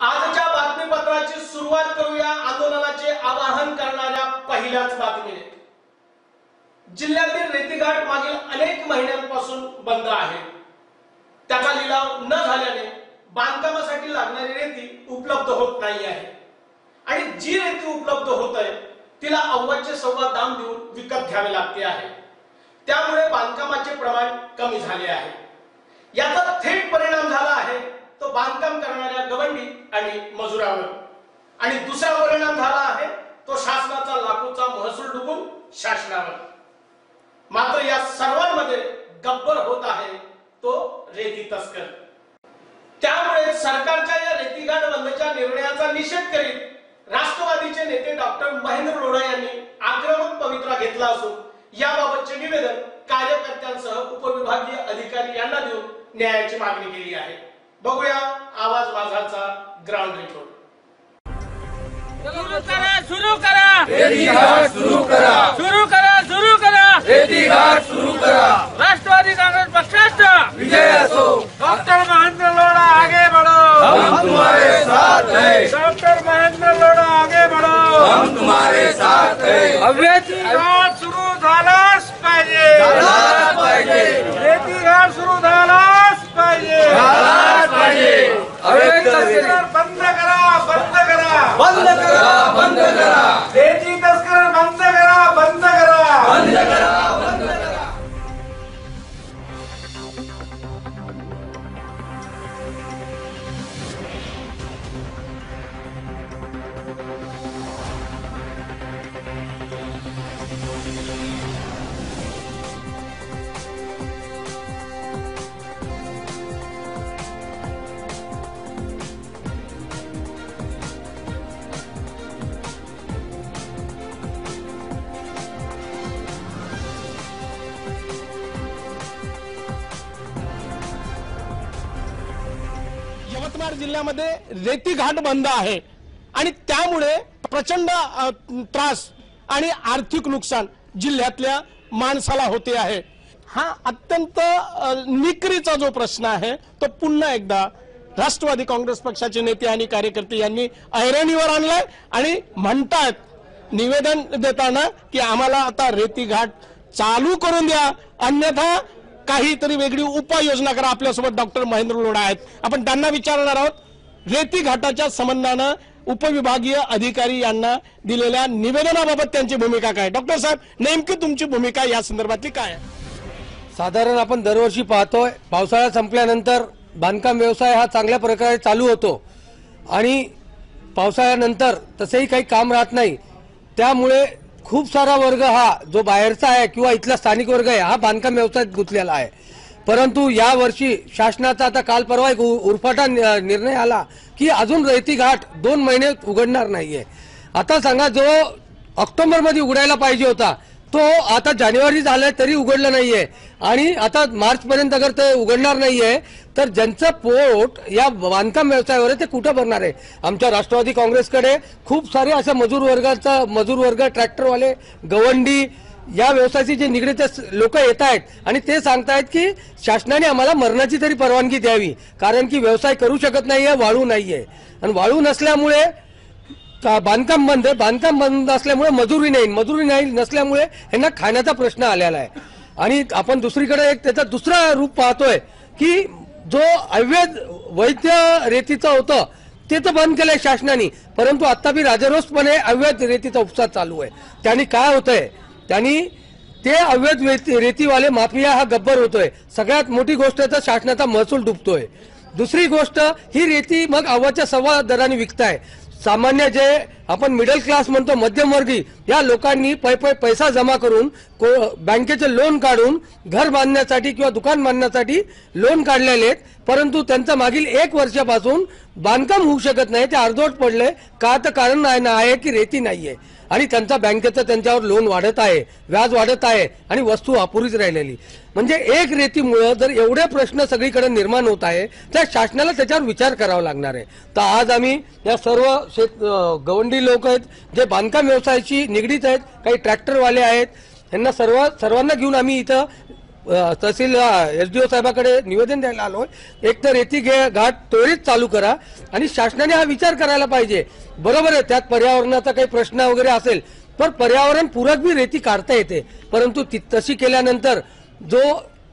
आजच्या बातमीपत्राची सुरुवात करूया आंदोलनाचे आवाहन करणाऱ्या पहिल्याच बातमीने. जिल्ह्यातील रेतीघाट मागील अनेक महिन्यांपासून बंद आहे. त्याचा लिलाव न झाल्याने बांधकामासाठी लागणारी रेती उपलब्ध होत नाही आहे. आणि जी रेती उपलब्ध होत आहे तिला अव्वाचे सव्वा दाम देऊन विकत घ्यावे लागते आहे. त्यामुळे बांधकामाचे प्रमाण कमी झाले आहे. याचा थेट परिणाम झाला आहे तो बांधकाम करणाऱ्या गवंडी आणि मजुरावर. आणि दुसरा परिणाम झाला आहे तो शासनाचा लाखोचा महसूल डुबून शासनावर. मात्र या सर्वांमध्ये गब्बर होत आहे तो रेती तस्कर. त्यामुळे सरकारच्या या रेतीघाट बंदच्या निर्णयाचा निषेध करीत राष्ट्रवादीचे नेते डॉक्टर महेंद्र लोढा यांनी आक्रमक पवित्रा घेतला असून याबाबतचे निवेदन कार्यकर्त्यांसह उपविभागीय अधिकारी यांना देऊन न्यायाची मागणी केली आहे. बघूया आवाज माझाचा ग्राउंड रिपोर्ट. सुरू करा सुरू करा. रेती घाट सुरू करा. सुरू करा सुरू करा. रेती घाट सुरू करा. राष्ट्रवादी कांग्रेस पक्षाचा विजय असो. डॉक्टर महेंद्र लोढ़ा आगे बढ़ो. हम तुम्हारे साथ हैं. डॉक्टर महेंद्र लोढ़ा आगे बढ़ो. हम तुम्हारे साथ हैं. अवैध जिल्ह्यामध्ये रेती घाट बंद आहे. आणि त्यामुळे प्रचंड त्रास आणि आर्थिक नुकसान जिल्ह्यातल्या माणसाला होते आहे. हा अत्यंत निकरीचा जो प्रश्न आहे तो पुन्हा एकदा राष्ट्रवादी काँग्रेस पक्षाचे नेते आणि कार्यकर्ते यांनी ऐरणीवर आणलाय आणि म्हणतायत निवेदन देताना की आम्हाला आता रेती घाट चालू करून द्या. अन्यथा काहीतरी वेगळी उपाययोजना करा आपल्यासोबत डॉक्टर महेंद्र लोढा आहेत. आपण त्यांना विचारणार आहोत. रेती घाटाच्या संबंधानं उपविभागीय अधिकारी यांना दिलेल्या निवेदनाबाबत त्यांची भूमिका काय? डॉक्टर साहेब नेमकी तुमची भूमिका या संदर्भातली काय आहे? साधारण आपण दरवर्षी पाहतोय पावसाळा संपल्यानंतर बांधकाम व्यवसाय हा चांगल्या प्रकारे चालू होतो. आणि पावसाळ्यानंतर तसंही काही काम राहत नाही. त्यामुळे खूप सारा वर्ग हा जो बाहेरचा आहे किंवा इथला स्थानिक वर्ग आहे हा बांधकाम व्यवसायात गुंतलेला आहे. परंतु या वर्षी शासनाचा आता काल परवा एक उरफाटा नि- निर्णय आला की अजून रेती घाट दोन महिने उघडणार नाहीये. आता सांगा जो ऑक्टोबरमध्ये उघडायला पाहिजे होता तो आता जानेवारी झालाय तरी उघडलं नाहीये. आणि आता मार्च पर्यंत अगर ते उघडणार नाहीये तर ज्यांचं पोट या बांधकाम व्यवसायावर आहे ते कुठं भरणार आहे? आमच्या राष्ट्रवादी काँग्रेसकडे खूप सारे अशा मजूर वर्गाचा मजूर वर्ग ट्रॅक्टरवाले गवंडी या व्यवसायाशी जे निगडीत लोक येत आहेत. आणि ते सांगतायत की शासनाने आम्हाला मरणाची तरी परवानगी द्यावी. कारण की व्यवसाय करू शकत नाहीये वाळू नाहीये. आणि वाळू नसल्यामुळे का- बांधकाम बंद आहे? बांधकाम बंद असल्यामुळे मजुरी नाही. मजुरी नाही नसल्यामुळे यांना खाण्याचा प्रश्न आलेला आहे. आणि आपण दुसरीकडे एक त्याचा दुसरा रूप पाहतोय की जो अवैध वैद्य रेतीचं होतं ते तर बंद केलंय शासनाने. परंतु आता बी राजरोसपणे अवैध रेतीचा उपचार चालू आहे. त्यांनी काय होतंय? त्यांनी ते अवैध रेतीवाले माफिया हा गब्बर होतोय. सगळ्यात मोठी गोष्ट तर शासनाचा महसूल डुबतोय. दुसरी गोष्ट ही रेती मग अव्वाच्या सव्वा दराने विकताय. सामान्य जे आपण मिडल क्लास म्हणतो मध्यमवर्गीय या लोकांनी पै पै पैसा जमा करून को- बँकेचे लोन काढून घर बांधण्यासाठी किंवा दुकान बांधण्यासाठी लोन काढलेले आहेत. परंतु त्यांचं मागील एक वर्षापासून बांधकाम होऊ शकत नाही ते अर्धवट पडले. का तर कारण आहे ना आहे की रेती नाहीये. आणि त्यांचा बँकेचं त्यांच्यावर लोन वाढत आहे व्याज वाढत आहे आणि वस्तू अपुरीच राहिलेली. म्हणजे एक रेतीमुळं जर एवढे प्रश्न सगळीकडे निर्माण होत आहे तर शासनाला त्याच्यावर विचार करावा लागणार आहे. तर आज आम्ही या सर्व शेत गवंडी लोक आहेत जे बांधकाम व्यवसायाशी निगडीत आहेत काही ट्रॅक्टरवाले आहेत यांना सर्व सर्वांना घेऊन आम्ही इथं अ, तहसील एसडीओ साहेबाकडे निवेदन द्यायला आलो एक तर रेती घे घाट त्वरित चालू करा आणि शासनाने हा विचार करायला पाहिजे. बरोबर आहे त्यात पर्यावरणाचा काही प्रश्न वगैरे असेल पण पर्यावरण पूरक बी रेती काढता येते. परंतु ती तशी केल्यानंतर जो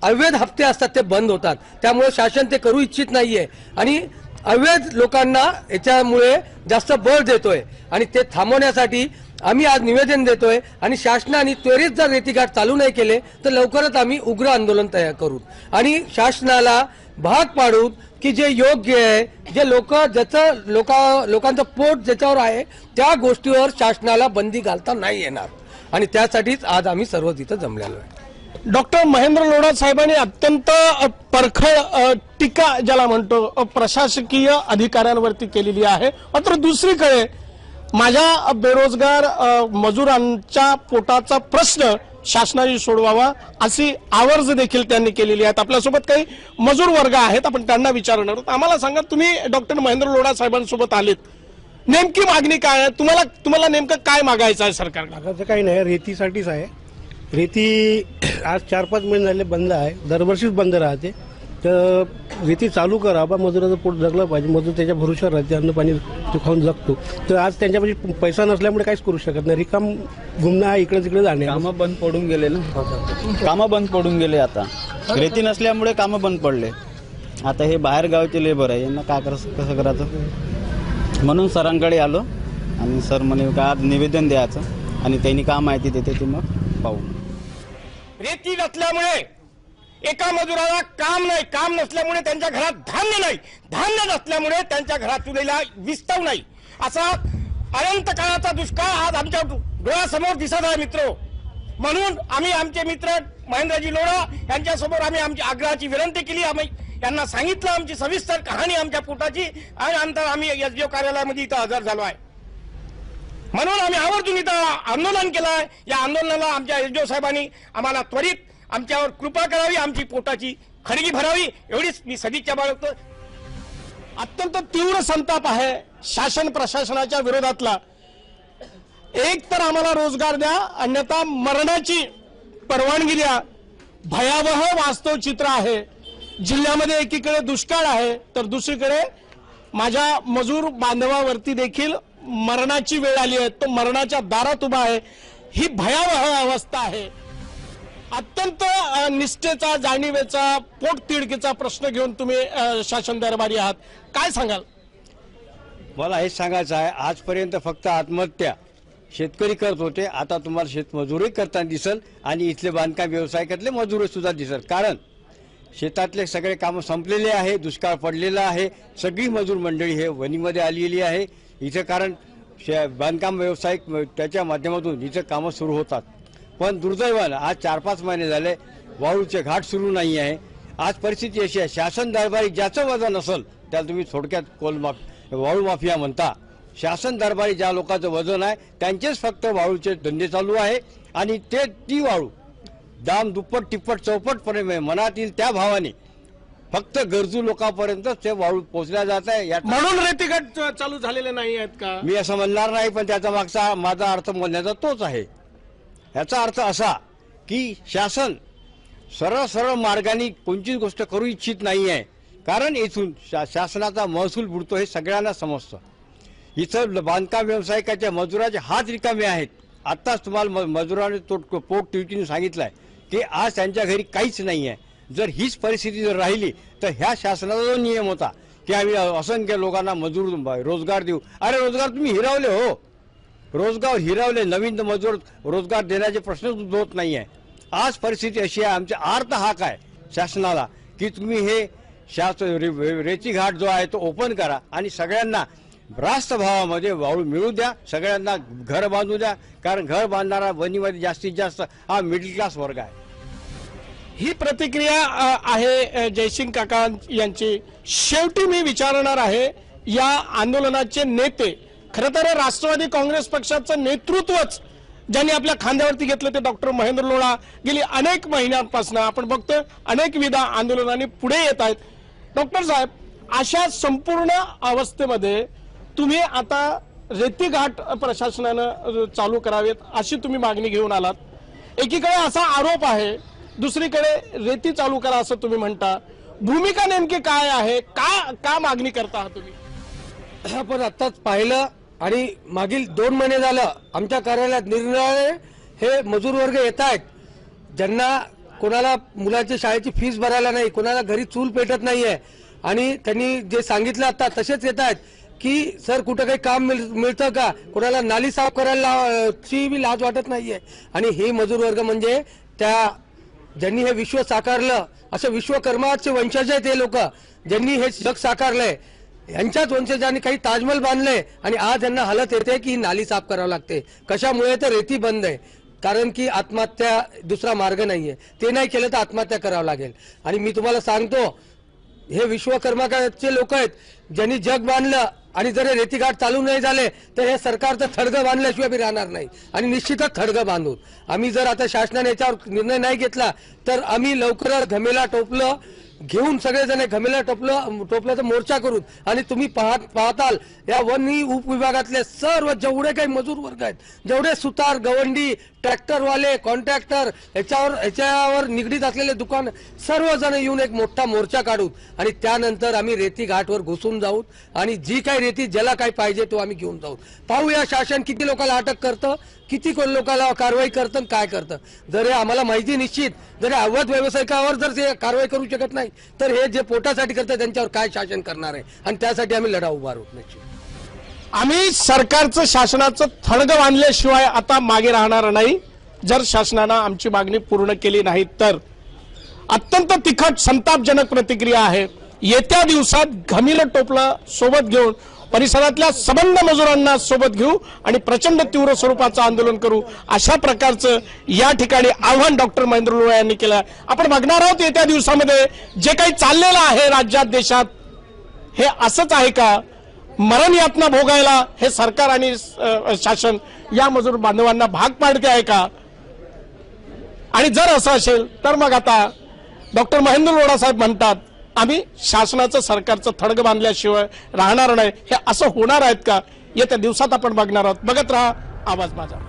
अवैध हप्ते असतात ते बंद होतात. त्यामुळे शासन ते करू इच्छित नाहीये. आणि अवैध लोकांना याच्यामुळे जास्त बळ देतोय. आणि ते थांबवण्यासाठी आम्ही आज निवेदन देतोय आणि शासनाने त्वरित जर रेतीघाट चालू नाही केले तर लवकरच आम्ही उग्र आंदोलन तयार करू. आणि शासनाला भाग पाडू की जे योग्य आहे जे लोक ज्याचं लोका लोकांचं पोट ज्याच्यावर आहे त्या गोष्टीवर शासनाला बंदी घालता नाही येणार. आणि त्यासाठीच आज आम्ही सर्व तिथं जमलेलो आहे. डॉक्टर महेंद्र लोढा साहेबांनी अत्यंत परखळ टीका ज्याला म्हणतो प्रशासकीय अधिकाऱ्यांवरती केलेली आहे. मात्र दुसरीकडे माझ्या बेरोजगार मजुरांच्या पोटाचा प्रश्न शासनाने सोडवावा अशी आवर्ज देखील त्यांनी केलेली आहेत. आपल्यासोबत काही मजूर वर्ग आहेत आपण त्यांना विचारणार आहोत. आम्हाला सांगा तुम्ही डॉक्टर महेंद्र लोढा साहेबांसोबत आलेत. नेमकी मागणी काय आहे? तुम्हाला तुम्हाला नेमकं काय मागायचं आहे सरकारला? मागायचं काही नाही रेतीसाठीच आहे. रेती आज चार पाच महिने झाले बंद आहे. दरवर्षीच बंद राहते. तर रेती चालू करा. बा मजुराचं पोट जगलं पाहिजे. मजूर त्याच्या भरोशावर राहते. अन्न पाणी तो खाऊन जगतो. तर आज त्यांच्यापाशी पैसा नसल्यामुळे काहीच करू शकत नाही. रिकाम घुमणं आहे. इकडे तिकडे जाणे. कामं बंद पडून गेले ना? कामं बंद पडून गेले आता. रेती नसल्यामुळे कामं बंद पडले. आता हे बाहेर गावचे लेबर आहे. यांना काय करा कसं करायचं? म्हणून सरांकडे आलो. आणि सर म्हणे का आज निवेदन द्यायचं? आणि त्यांनी काय माहिती देते ते मग पाहू. रेती नसल्यामुळे एका मजुराला काम नाही काम नसल्यामुळे त्यांच्या घरात धान्य नाही. धान्य नसल्यामुळे त्यांच्या घरात चुलीला विस्तव नाही. असा अनंत काळाचा दुष्काळ आज आमच्या डोळ्यासमोर दिसत आहे मित्र. म्हणून आम्ही आमचे मित्र महेंद्रजी लोढा यांच्यासमोर आम्ही आमची आग्रहाची विनंती केली. आम्ही यांना सांगितलं आमची सविस्तर कहाणी आमच्या पोटाची. आणि नंतर आम्ही एसडीओ कार्यालयामध्ये इथं हजर झालो आहे. म्हणून आम्ही आवर्जून इथं आंदोलन केलं या आंदोलनाला आमच्या एसडीओ साहेबांनी आम्हाला त्वरित आमच्यावर कृपा करावी आमची पोटाची खडगी भरावी एवढीच मी सदिच्छा बाळगतो. अत्यंत तीव्र संताप आहे शासन प्रशासनाच्या विरोधातला. एक तर आम्हाला रोजगार द्या अन्यथा मरणाची परवानगी द्या. भयावह वास्तव चित्र आहे. जिल्ह्यामध्ये एकीकडे दुष्काळ आहे तर दुसरीकडे माझ्या मजूर बांधवावरती देखील मरणाची वेळ आली आहे तो मरणाच्या दारात उभा आहे. ही भयावह अवस्था आहे. अत्यंत निष्ठेचा जाणीवेचा पोटतिडकीचा प्रश्न घेऊन तुम्ही शासन दरबारी आहात. काय सांगाल? मला हेच सांगायचं आहे आजपर्यंत फक्त आत्महत्या शेतकरी करत होते. आता तुम्हाला शेतमजूरही करताना दिसल आणि इथले बांधकाम व्यवसायातले मजूर सुद्धा दिसल. कारण शेतातले सगळे कामं संपलेले आहे दुष्काळ पडलेला आहे. सगळी मजूर मंडळी हे वणीमध्ये आलेली आहे. इथं कारण बांधकाम व्यावसायिक त्याच्या माध्यमातून इथं कामं सुरू होतात. पण दुर्दैवानं आज चार पाच महिने झाले वाळूचे घाट सुरू नाही आहे. आज परिस्थिती अशी आहे शासन दरबारी ज्याचं वजन असेल त्याला तुम्ही थोडक्यात कोल माफ वाळू माफिया म्हणता. शासन दरबारी ज्या लोकांचं वजन आहे त्यांचेच फक्त वाळूचे धंदे चालू आहे आणि ते ती वाळू दाम दुप्पट तिप्पट चौपटपणे मनातील त्या भावाने फक्त गरजू लोकांपर्यंत ते वाळू पोहोचल्या जात आहे. म्हणून रेतीघाट चालू झालेले नाही आहेत का? मी असं म्हणणार नाही पण त्याचा मागचा माझा अर्थ बोलण्याचा तोच आहे. याचा अर्थ असा की शासन सरळ सरळ मार्गाने कोणतीच गोष्ट करू इच्छित नाही आहे कारण इथून शा शासनाचा महसूल बुडतो हे सगळ्यांना समजतं. इथं बांधकाम व्यावसायिकाच्या मजुराचे हात रिकामे आहेत. आत्ताच तुम्हाला म- मजुराने तो पोट टिवटीने सांगितलंय की आज त्यांच्या घरी काहीच नाही आहे जर हीच परिस्थिती जर राहिली तर ह्या शासनाचा जो नियम होता की आम्ही असंख्य लोकांना मजूर रोजगार देऊ. अरे रोजगार तुम्ही हिरावले हो. रोजगार हिरावले नवीन मजूर रोजगार देण्याचे प्रश्नच उद्भवत नाही आहे आज परिस्थिती अशी आहे आमचा आर्थ हाक आहे शासनाला की तुम्ही हे शास रे- रेती घाट जो आहे तो ओपन करा आणि सगळ्यांना रास्त भावामध्ये वाळू मिळू द्या सगळ्यांना घर बांधू द्या कारण घर बांधणारा वनीमध्ये जास्तीत जास्त हा मिडल क्लास वर्ग आहे. ही प्रतिक्रिया आहे जयसिंग काका यांची. शेवटी मी विचारणार आहे या आंदोलनाचे नेते खरं तर राष्ट्रवादी काँग्रेस पक्षाचं नेतृत्वच ज्यांनी आपल्या खांद्यावरती घेतलं ते डॉक्टर महेंद्र लोळा गेली अनेक महिन्यांपासून आपण बघतोय अनेक विधा आंदोलनाने पुढे येत आहेत. डॉक्टर साहेब अशा संपूर्ण अवस्थेमध्ये तुम्ही आता रेतीघाट प्रशासनानं चालू करावेत अशी तुम्ही मागणी घेऊन आलात. एकीकडे असा आरोप आहे दुसरीकडे रेती चालू करा असं तुम्ही म्हणता. भूमिका नेमकी काय आहे? का का मागणी करता आहात तुम्ही? आपण आत्ताच पाहिलं आणि मागील दोन महिने झालं आमच्या कार्यालयात निरनिराळे हे मजूर वर्ग येत आहेत. ज्यांना कोणाला मुलाची शाळेची फीस भरायला नाही कोणाला घरी चूल पेटत नाहीये. आणि त्यांनी जे सांगितलं आता तसेच येत आहेत की सर कुठं काही काम मिळ- मिळतं का? कोणाला नाली साफ करायला ची बी लाज वाटत नाहीये. आणि हे मजूर वर्ग म्हणजे त्या ज्यांनी हे विश्व साकारलं असं विश्वकर्माचे वंशज आहेत हे लोक ज्यांनी हे जग साकारलंय. यांच्याच वंशजांनी काही ताजमहल बांधले आणि आज यांना हालत येते की ही नाली साफ करावी लागते. कशामुळे तर रेती बंद आहे. कारण की आत्महत्या दुसरा मार्ग नाहीये. ते नाही केलं तर आत्महत्या करावं लागेल. आणि मी तुम्हाला सांगतो हे विश्वकर्माचे लोक आहेत. ज्यांनी जग बांधलं आणि जर हे रेतीघाट चालू नाही झाले तर हे सरकारचं थडगं बांधल्याशिवाय मी राहणार नाही. आणि निश्चितच थडगं बांधून. आम्ही जर आता शासनाने याच्यावर निर्णय नाही घेतला तर आम्ही लवकरच घमेला टोपलं घेऊन सगळेजण घमेला टोपलं टोपल्याचा मोर्चा करू आणि तुम्ही पाहत पाहताल या वनी उपविभागातले सर्व जेवढे काही मजूर वर्ग आहेत जेवढे सुतार गवंडी ट्रॅक्टरवाले कॉन्ट्रॅक्टर याच्यावर याच्यावर निगडीत असलेले दुकान सर्वजण येऊन एक मोठा मोर्चा काढू आणि त्यानंतर आम्ही रेती घाटवर घुसून जाऊ आणि जी काही रेती ज्याला काही पाहिजे तो आम्ही घेऊन जाऊ. पाहूया शासन किती लोकांना अटक करतं किती कोण लोकांना कारवाई करतं आणि काय करतं. जर आम्हाला माहिती निश्चित जर अवध अवैध व्यावसायिकावर जर ते कारवाई करू शकत नाही तर हे जे पोटासाठी करतात त्यांच्यावर काय शासन करणार आहे? आणि त्यासाठी आम्ही लढा उभारू निश्चित. आम्ही सरकारचं शासनाचं थडगं बांधल्याशिवाय आता मागे राहणार नाही. जर शासनानं आमची मागणी पूर्ण केली नाही तर अत्यंत तिखट संतापजनक प्रतिक्रिया आहे. येत्या दिवसात घमिल टोपलं सोबत घेऊन परिसरातल्या सबंध मजुरांना सोबत घेऊ आणि प्रचंड तीव्र स्वरूपाचं आंदोलन करू अशा प्रकारचं या ठिकाणी आव्हान डॉक्टर महेंद्र लोहा यांनी केलं. आपण बघणार आहोत येत्या दिवसामध्ये जे काही चाललेलं आहे राज्यात देशात हे असंच आहे का? मरण यातना भोगायला हे सरकार आणि शासन या मजूर बांधवांना भाग पाडते आहे का? आणि जर असं असेल तर मग आता डॉक्टर महेंद्र लोढा साहेब म्हणतात आम्ही शासनाचं सरकारचं थडग बांधल्याशिवाय राहणार नाही. हे असं होणार आहेत का? येत्या दिवसात आपण बघणार आहोत. बघत राहा. आवाज माझा.